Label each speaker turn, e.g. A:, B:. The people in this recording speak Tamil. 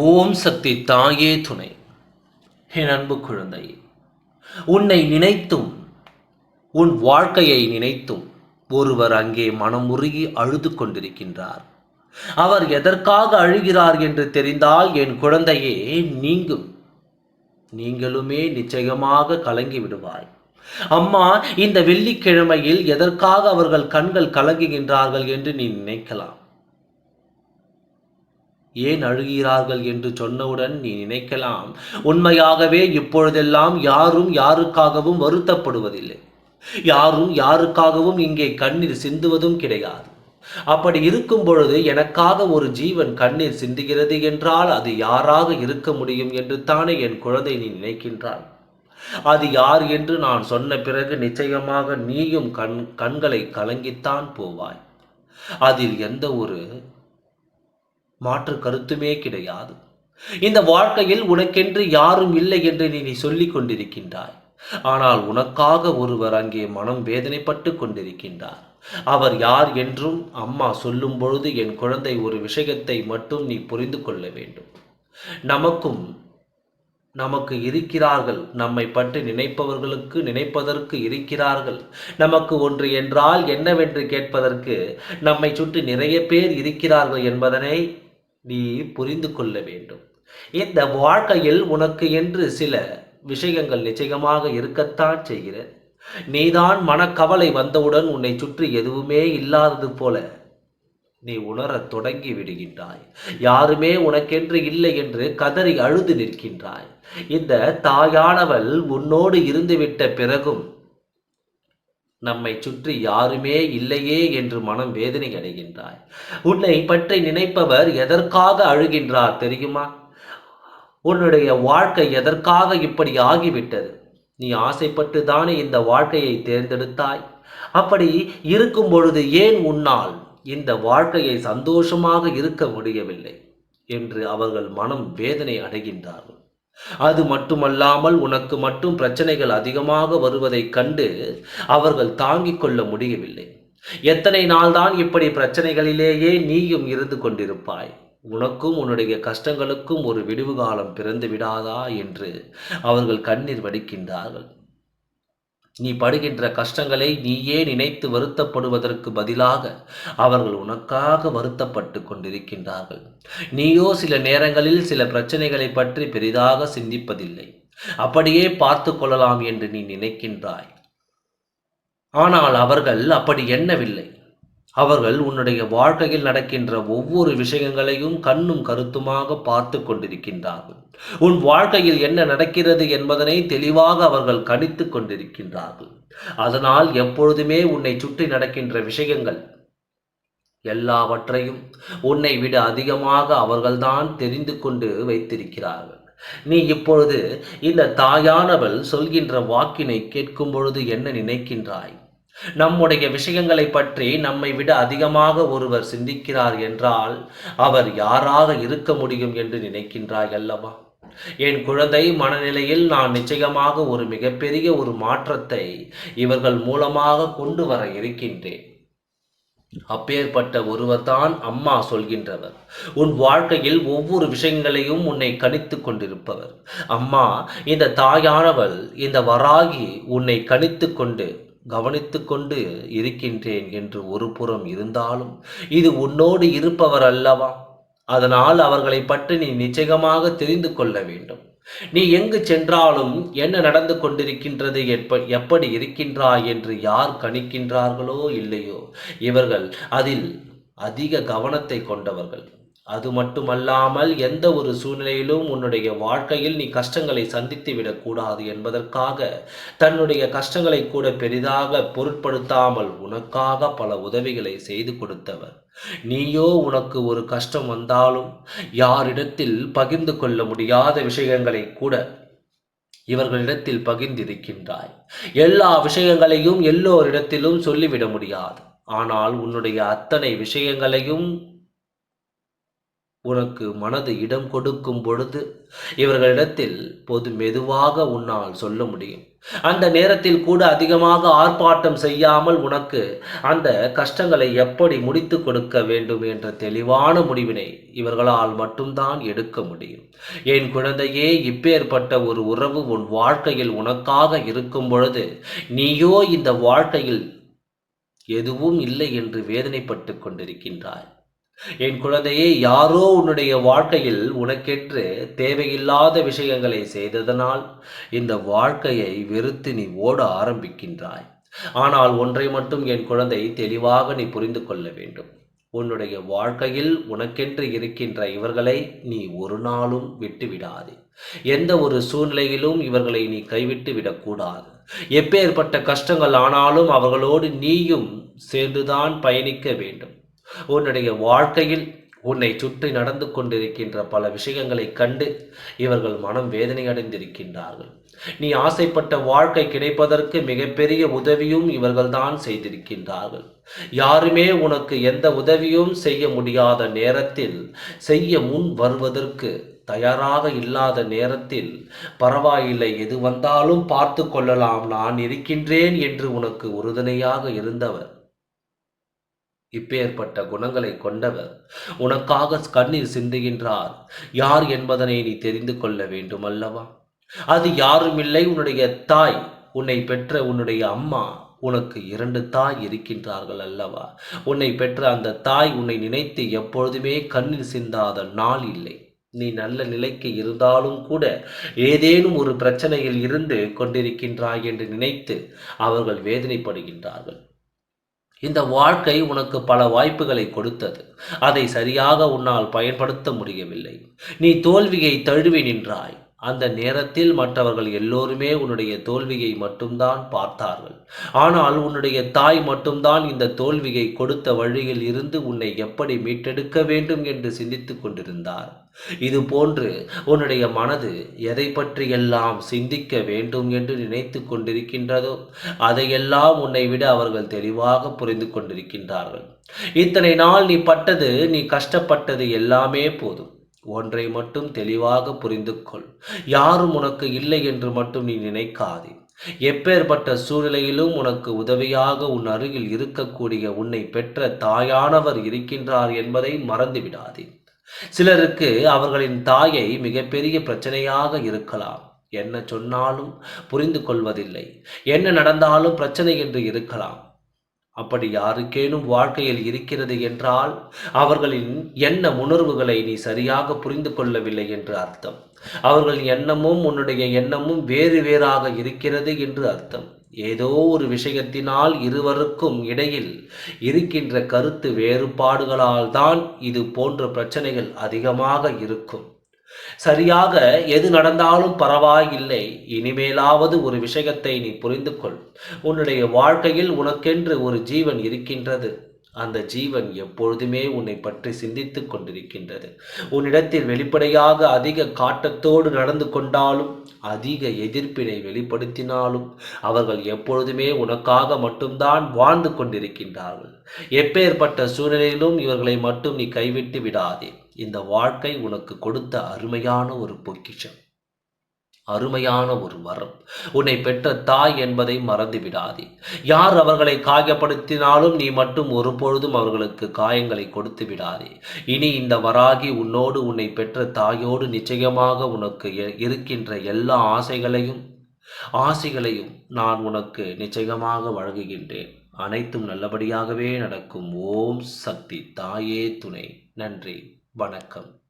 A: ஓம் சக்தி தாயே துணை. என் அன்பு குழந்தை உன்னை நினைத்தும் உன் வாழ்க்கையை நினைத்தும் ஒருவர் அங்கே மனமுருகி அழுது கொண்டிருக்கின்றார். அவர் எதற்காக அழுகிறார் என்று தெரிந்தால் என் குழந்தையே நீங்கும். நீங்களுமே நிச்சயமாக கலங்கி விடுவாய். அம்மா இந்த வெள்ளிக்கிழமையில் எதற்காக அவர்கள் கண்கள் கலங்குகின்றார்கள் என்று நீ நினைக்கலாம். ஏன் அழுகிறார்கள் என்று சொன்னவுடன் நீ நினைக்கலாம். உண்மையாகவே இப்பொழுதெல்லாம் யாரும் யாருக்காகவும் வருத்தப்படுவதில்லை. யாரும் யாருக்காகவும் இங்கே கண்ணீர் சிந்துவதும் கிடையாது. அப்படி இருக்கும் பொழுது எனக்காக ஒரு ஜீவன் கண்ணீர் சிந்துகிறது என்றால் அது யாராக இருக்க முடியும் என்று தானே என் குழந்தை நீ நினைக்கின்றாய் அது யார் என்று நான் சொன்ன பிறகு நிச்சயமாக நீயும் கண் கண்களை கலங்கித்தான் போவாய். அதில் எந்த ஒரு மாற்று கருத்துமே கிடையாது. இந்த வாழ்க்கையில் உனக்கென்று யாரும் இல்லை என்று நீ சொல்லிக் கொண்டிருக்கின்றாய். ஆனால் உனக்காக ஒருவர் அங்கே மனம் வேதனைப்பட்டு கொண்டிருக்கின்றார். அவர் யார் என்றும் அம்மா சொல்லும் பொழுது என் குழந்தை ஒரு விஷயத்தை மட்டும் நீ புரிந்து கொள்ள வேண்டும். நமக்கும் நமக்கு இருக்கிறார்கள். நம்மை பற்றி நினைப்பவர்களுக்கு நினைப்பதற்கு இருக்கிறார்கள். நமக்கு ஒன்று என்றால் என்னவென்று கேட்பதற்கு நம்மை சுற்றி நிறைய பேர் இருக்கிறார்கள் என்பதனை நீ புரிந்து கொள்ள வேண்டும். இந்த வாழ்க்கையில் உனக்கு என்று சில விஷயங்கள் நிச்சயமாக இருக்கத்தான் செய்கிறது. நீதான் மனக்கவலை வந்தவுடன் உன்னை சுற்றி எதுவுமே இல்லாதது போல நீ உணரத் தொடங்கி விடுகின்றாய். யாருமே உனக்கென்று இல்லை என்று கதறி அழுது நிற்கின்றாய். இந்த தாயானவள் உன்னோடு இருந்துவிட்ட பிறகும் நம்மை சுற்றி யாருமே இல்லையே என்று மனம் வேதனை அடைகின்றாய். உன்னை பற்றி நினைப்பவர் எதற்காக அழுகின்றார் தெரியுமா? உன்னுடைய வாழ்க்கை எதற்காக இப்படி ஆகிவிட்டது? நீ ஆசைப்பட்டு தானே இந்த வாழ்க்கையை தேர்ந்தெடுத்தாய்? அப்படி இருக்கும் பொழுது ஏன் உன்னால் இந்த வாழ்க்கையை சந்தோஷமாக இருக்க முடியவில்லை? என்று அவர்கள் மனம் வேதனை அடைகின்றார்கள். அது மட்டுமல்லாமல் உனக்கு மட்டும் பிரச்சனைகள் அதிகமாக வருவதைக் கண்டு அவர்கள் தாங்கிக் கொள்ள முடியவில்லை. எத்தனை நாள்தான் இப்படி பிரச்சனைகளிலேயே நீயும் இருந்து கொண்டிருப்பாய்? உனக்கும் உன்னுடைய கஷ்டங்களுக்கும் ஒரு விடிவு காலம் பிறந்து விடாதா? என்று அவர்கள் கண்ணீர் வடிக்கின்றார்கள். நீ படுகின்ற கஷ்டங்களை நீயே நினைத்து வருத்தப்படுவதற்கு பதிலாக அவர்கள் உனக்காக வருத்தப்பட்டு கொண்டிருக்கின்றார்கள். நீயோ சில நேரங்களில் சில பிரச்சனைகளை பற்றி பெரிதாக சிந்திப்பதில்லை. அப்படியே பார்த்து கொள்ளலாம் என்று நீ நினைக்கின்றாய். ஆனால் அவர்கள் அப்படி எண்ணவில்லை. அவர்கள் உன்னுடைய வாழ்க்கையில் நடக்கின்ற ஒவ்வொரு விஷயங்களையும் கண்ணும் கருத்துமாக பார்த்து கொண்டிருக்கின்றார்கள். உன் வாழ்க்கையில் என்ன நடக்கிறது என்பதனை தெளிவாக அவர்கள் கணித்து கொண்டிருக்கின்றார்கள். அதனால் எப்பொழுதுமே உன்னை சுற்றி நடக்கின்ற விஷயங்கள் எல்லாவற்றையும் உன்னை விட அதிகமாக அவர்கள்தான் தெரிந்து கொண்டு வைத்திருக்கிறார்கள். நீ இப்பொழுது இந்த தாயானவள் சொல்கின்ற வாக்கினை கேட்கும் பொழுது என்ன நினைக்கின்றாய்? நம்முடைய விஷயங்களை பற்றி நம்மை விட அதிகமாக ஒருவர் சிந்திக்கிறார் என்றால் அவர் யாராக இருக்க முடியும் என்று நினைக்கின்றாய் அல்லவா? என் குழந்தை மனநிலையில் நான் நிச்சயமாக ஒரு மிகப்பெரிய ஒரு மாற்றத்தை இவர்கள் மூலமாக கொண்டு வர இருக்கின்றேன். அப்பேற்பட்ட ஒருவர்தான் அம்மா சொல்கின்றவர். உன் வாழ்க்கையில் ஒவ்வொரு விஷயங்களையும் உன்னை கணித்து கொண்டிருப்பவர். அம்மா இந்த தாயானவள் இந்த வராகி உன்னை கணித்து கொண்டு கவனித்து கொண்டு இருக்கின்றேன் என்று ஒரு புறம் இருந்தாலும் இது உன்னோடு இருப்பவர் அல்லவா? அதனால் அவர்களை பற்றி நீ நிச்சயமாக தெரிந்து கொள்ள வேண்டும். நீ எங்கு சென்றாலும் என்ன நடந்து கொண்டிருக்கின்றது எப்ப எப்படி இருக்கின்றாய் என்று யார் கணிக்கின்றார்களோ இல்லையோ? இவர்கள் அதில் அதிக கவனத்தை கொண்டவர்கள். அது மட்டுமல்லாமல் எந்த ஒரு சூழ்நிலையிலும் உன்னுடைய வாழ்க்கையில் நீ கஷ்டங்களை சந்தித்து விடக்கூடாது என்பதற்காக தன்னுடைய கஷ்டங்களை கூட பெரிதாக பொருட்படுத்தாமல் உனக்காக பல உதவிகளை செய்து கொடுத்தவர். நீயோ உனக்கு ஒரு கஷ்டம் வந்தாலும் யாரிடத்தில் பகிர்ந்து கொள்ள முடியாத விஷயங்களை கூட இவர்களிடத்தில் பகிர்ந்திருக்கின்றாய். எல்லா விஷயங்களையும் எல்லோரிடத்திலும் சொல்லிவிட முடியாது. ஆனால் உன்னுடைய அத்தனை விஷயங்களையும் உனக்கு மனது இடம் கொடுக்கும் பொழுது இவர்களிடத்தில் பொது மெதுவாக உன்னால் சொல்ல முடியும். அந்த நேரத்தில் கூட அதிகமாக ஆர்ப்பாட்டம் செய்யாமல் உனக்கு அந்த கஷ்டங்களை எப்படி முடித்து கொடுக்க வேண்டும் என்ற தெளிவான முடிவினை இவர்களால் மட்டும்தான் எடுக்க முடியும். என் குழந்தையே இப்பேற்பட்ட ஒரு உறவு உன் வாழ்க்கையில் உனக்காக இருக்கும் பொழுது நீயோ இந்த வாழ்க்கையில் எதுவும் இல்லை என்று வேதனைப்பட்டு கொண்டிருக்கின்றாய். என் குழந்தையே யாரோ உன்னுடைய வாழ்க்கையில் உனக்கென்று தேவையில்லாத விஷயங்களை செய்ததனால் இந்த வாழ்க்கையை வெறுத்து நீ ஓட ஆரம்பிக்கின்றாய். ஆனால் ஒன்றை மட்டும் என் குழந்தை தெளிவாக நீ புரிந்து கொள்ள வேண்டும். உன்னுடைய வாழ்க்கையில் உனக்கென்று இருக்கின்ற இவர்களை நீ ஒரு நாளும் விட்டுவிடாதே எந்த ஒரு சூழ்நிலையிலும் இவர்களை நீ கைவிட்டு விடக்கூடாது. எப்பேற்பட்ட கஷ்டங்கள் ஆனாலும் அவர்களோடு நீயும் சேர்ந்துதான் பயணிக்க வேண்டும். உன்னுடைய வாழ்க்கையில் உன்னை சுற்றி நடந்து கொண்டிருக்கின்ற பல விஷயங்களை கண்டு இவர்கள் மனம் வேதனை அடைந்திருக்கின்றார்கள். நீ ஆசைப்பட்ட வாழ்க்கை கிடைப்பதற்கு மிகப்பெரிய உதவியும் இவர்கள்தான் செய்திருக்கின்றார்கள். யாருமே உனக்கு எந்த உதவியும் செய்ய முடியாத நேரத்தில் செய்ய முன் வருவதற்கு தயாராக இல்லாத நேரத்தில் பரவாயில்லை எது வந்தாலும் பார்த்து கொள்ளலாம் நான் இருக்கின்றேன் என்று உனக்கு உறுதுணையாக இருந்தவர். இப்பேற்பட்ட குணங்களை கொண்டவர் உனக்காக கண்ணீர் சிந்துகின்றார். யார் என்பதனை நீ தெரிந்து கொள்ள வேண்டும் அல்லவா அது யாருமில்லை உன்னுடைய தாய் உன்னை பெற்ற உன்னுடைய அம்மா உனக்கு இரண்டு தாய் இருக்கின்றார்கள் அல்லவா? உன்னை பெற்ற அந்த தாய் உன்னை நினைத்து எப்பொழுதுமே கண்ணீர் சிந்தாத நாள் இல்லை. நீ நல்ல நிலைக்கு இருந்தாலும் கூட ஏதேனும் ஒரு பிரச்சனையில் இருந்து கொண்டிருக்கின்றாய் என்று நினைத்து அவர்கள் வேதனைப்படுகின்றார்கள். இந்த வாழ்க்கை உனக்கு பல வாய்ப்புகளை கொடுத்தது. அதை சரியாக உன்னால் பயன்படுத்த முடியவில்லை. நீ தோல்வியை தழுவி நின்றாய். அந்த நேரத்தில் மற்றவர்கள் எல்லோருமே உன்னுடைய தோல்வியை மட்டும்தான் பார்த்தார்கள். ஆனால் உன்னுடைய தாய் மட்டும்தான் இந்த தோல்வியை கொடுத்த வழியில் இருந்து உன்னை எப்படி மீட்டெடுக்க வேண்டும் என்று சிந்தித்துக் கொண்டிருந்தார். இது போன்று உன்னுடைய மனது எதை பற்றியெல்லாம் சிந்திக்க வேண்டும் என்று நினைத்து கொண்டிருக்கின்றதோ அதையெல்லாம் உன்னை விட அவர்கள் தெளிவாக புரிந்து கொண்டிருக்கின்றார்கள். இத்தனை நாள் நீ பட்டது நீ கஷ்டப்பட்டது எல்லாமே போதும். ஒன்றை மட்டும் தெளிவாக புரிந்து கொள் யாரும் உனக்கு இல்லை என்று மட்டும் நீ நினைக்காதே. எப்பேற்பட்ட சூழ்நிலையிலும் உனக்கு உதவியாக உன் அருகில் இருக்கக்கூடிய உன்னை பெற்ற தாயானவர் இருக்கின்றார் என்பதை மறந்துவிடாதே. சிலருக்கு அவர்களின் தாயை மிகப்பெரிய பிரச்சனையாக இருக்கலாம். என்ன சொன்னாலும் புரிந்து கொள்வதில்லை என்ன நடந்தாலும் பிரச்சனை என்று இருக்கலாம். அப்படி யாருக்கேனும் வாழ்க்கையில் இருக்கிறது என்றால் அவர்களின் எண்ண உணர்வுகளை நீ சரியாக புரிந்து கொள்ளவில்லை என்று அர்த்தம். அவர்கள் எண்ணமும் உன்னுடைய எண்ணமும் வேறு வேறாக இருக்கிறது என்று அர்த்தம். ஏதோ ஒரு விஷயத்தினால் இருவருக்கும் இடையில் இருக்கின்ற கருத்து வேறுபாடுகளால் தான் இது போன்ற பிரச்சனைகள் அதிகமாக இருக்கும். சரியாக எது நடந்தாலும் பரவாயில்லை. இனிமேலாவது ஒரு விஷயத்தை நீ புரிந்து கொள் உன்னுடைய வாழ்க்கையில் உனக்கென்று ஒரு ஜீவன் இருக்கின்றது. அந்த ஜீவன் எப்பொழுதுமே உன்னை பற்றி சிந்தித்து கொண்டிருக்கின்றது. உன்னிடத்தில் வெளிப்படையாக அதிக காட்டத்தோடு நடந்து கொண்டாலும் அதிக எதிர்ப்பினை வெளிப்படுத்தினாலும் அவர்கள் எப்பொழுதுமே உனக்காக மட்டும்தான் வாழ்ந்து கொண்டிருக்கின்றார்கள். எப்பேற்பட்ட சூழ்நிலையிலும் இவர்களை மட்டும் நீ கைவிட்டு விடாதே. இந்த வாழ்க்கை உனக்கு கொடுத்த அருமையான ஒரு பொக்கிஷம். அருமையான ஒரு வரம். உன்னை பெற்ற தாய் என்பதை மறந்து விடாதே யார் அவர்களை காயப்படுத்தினாலும் நீ மட்டும் ஒருபொழுதும் அவர்களுக்கு காயங்களை கொடுத்து விடாதே இனி இந்த வராகி உன்னோடு உன்னை பெற்ற தாயோடு நிச்சயமாக உனக்கு இருக்கின்ற எல்லா ஆசைகளையும் ஆசைகளையும் நான் உனக்கு நிச்சயமாக வழங்குகின்றேன். அனைத்தும் நல்லபடியாகவே நடக்கும். ஓம் சக்தி தாயே துணை. நன்றி. வணக்கம்.